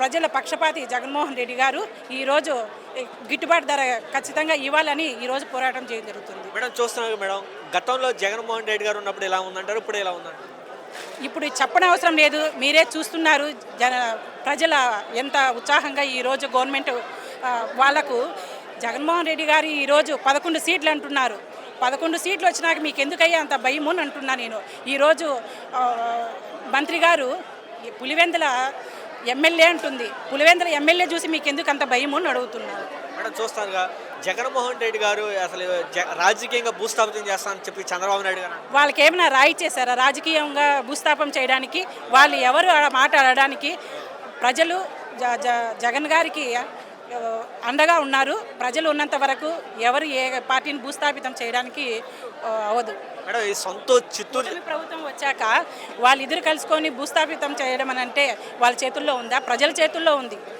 ప్రజల పక్షపాతి జగన్మోహన్ రెడ్డి గారు ఈరోజు గిట్టుబాటు ధర ఖచ్చితంగా ఇవ్వాలని ఈరోజు పోరాటం చేయడం జరుగుతుంది. మేడం చూస్తున్నారు మేడం గతంలో జగన్మోహన్ రెడ్డి గారు ఉన్నప్పుడు ఎలా ఉందంటారు ఇప్పుడు ఎలా ఉందంటారు? ఇప్పుడు చెప్పనవసరం లేదు మీరే చూస్తున్నారు జన ప్రజల ఎంత ఉత్సాహంగా ఈరోజు గవర్నమెంట్ వాళ్ళకు జగన్మోహన్ రెడ్డి గారు ఈరోజు పదకొండు సీట్లు అంటున్నారు. పదకొండు సీట్లు వచ్చినాక మీకు ఎందుకయ్యా అంత భయము అని అంటున్నా నేను. ఈరోజు మంత్రి గారు పులివెందుల ఎమ్మెల్యే అంటుంది. పులివెందుల ఎమ్మెల్యే చూసి మీకు ఎందుకు అంత భయము అని అడుగుతున్నారు మేడం చూస్తారుగా జగన్మోహన్ రెడ్డి గారు అసలు రాజకీయంగా భూస్థాపితం చేస్తానని చెప్పి చంద్రబాబు నాయుడు గారు. వాళ్ళకి ఏమైనా రాయి చేశారా రాజకీయంగా భూస్థాపం చేయడానికి? వాళ్ళు ఎవరు ఆ మాట అనడానికి ప్రజలు జగన్ గారికి అండగా ఉన్నారు. ప్రజలు ఉన్నంత వరకు ఎవరు ఏ పార్టీని భూస్థాపితం చేయడానికి అవ్వదు. మేడం ఈ సొంత చిత్తూరు కూటమి ప్రభుత్వం వచ్చాక వాళ్ళిద్దరు కలుసుకొని భూస్థాపితం చేయడం అని అంటే వాళ్ళ చేతుల్లో ఉందా? ప్రజల చేతుల్లో ఉంది.